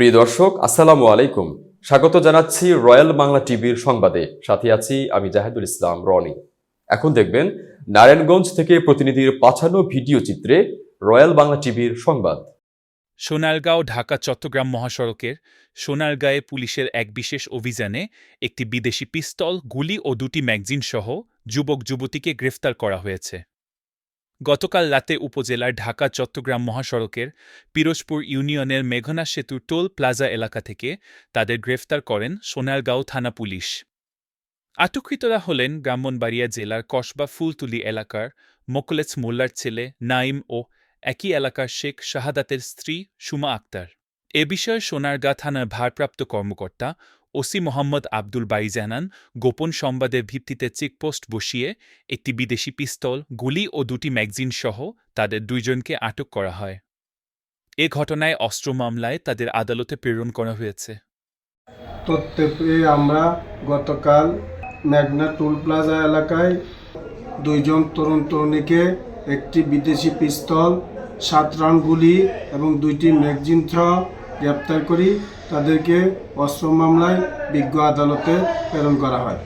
প্রিয় দর্শক, আসসালামু আলাইকুম। স্বাগত জানাচ্ছি রয়্যাল বাংলা টিভির সংবাদে। সাথে আছি আমি জাহেদুল ইসলাম রনি। এখন দেখবেন, নারায়ণগঞ্জ থেকে প্রতিনিধির পাঠানো ভিডিও চিত্রে রয়্যাল বাংলা টিভির সংবাদ। সোনারগাঁও, ঢাকা, চট্টগ্রাম মহাসড়কের সোনারগাঁয়ে পুলিশের এক বিশেষ অভিযানে একটি বিদেশি পিস্তল, গুলি ও দুটি ম্যাগজিন সহ যুবক যুবতীকে গ্রেফতার করা হয়েছে। গতকাল রাতে উপজেলার ঢাকা, চট্টগ্রাম মহাসড়কের পিরোজপুর ইউনিয়নের মেঘনা সেতু টোল প্লাজা এলাকা থেকে তাদের গ্রেফতার করেন সোনারগাঁও থানা পুলিশ। আটককৃতরা হলেন ব্রাহ্মণবাড়িয়া জেলার কসবা ফুলতুলি এলাকার মোকলেস মোল্লার ছেলে নাইম ও একই এলাকার শেখ শাহাদাতের স্ত্রী সুমা আক্তার। এ বিষয়ে সোনারগাঁ থানার ভারপ্রাপ্ত কর্মকর্তা ওসি মোহাম্মদ আব্দুল বাই জানান, গোপন সংবাদের ভিত্তিতে চেকপোস্ট বসিয়ে একটি বিদেশি পিস্তল, গুলি ও দুটি ম্যাগজিন সহ তাদের দুইজনকে আটক করা হয়। এ ঘটনায় অস্ত্র মামলায় তাদের আদালতে প্রেরণ করা হয়েছে। আমরা গতকাল ম্যাগনা টোল প্লাজা এলাকায় দুইজন তরুণ তরুণীকে একটি বিদেশি পিস্তল, সাত রাউন্ড গুলি এবং দুইটি ম্যাগজিন সহ গ্রেপ্তার করি তাদেরকে অস্ত্র মামলায় বিজ্ঞ আদালতে প্রেরণ করা হয়।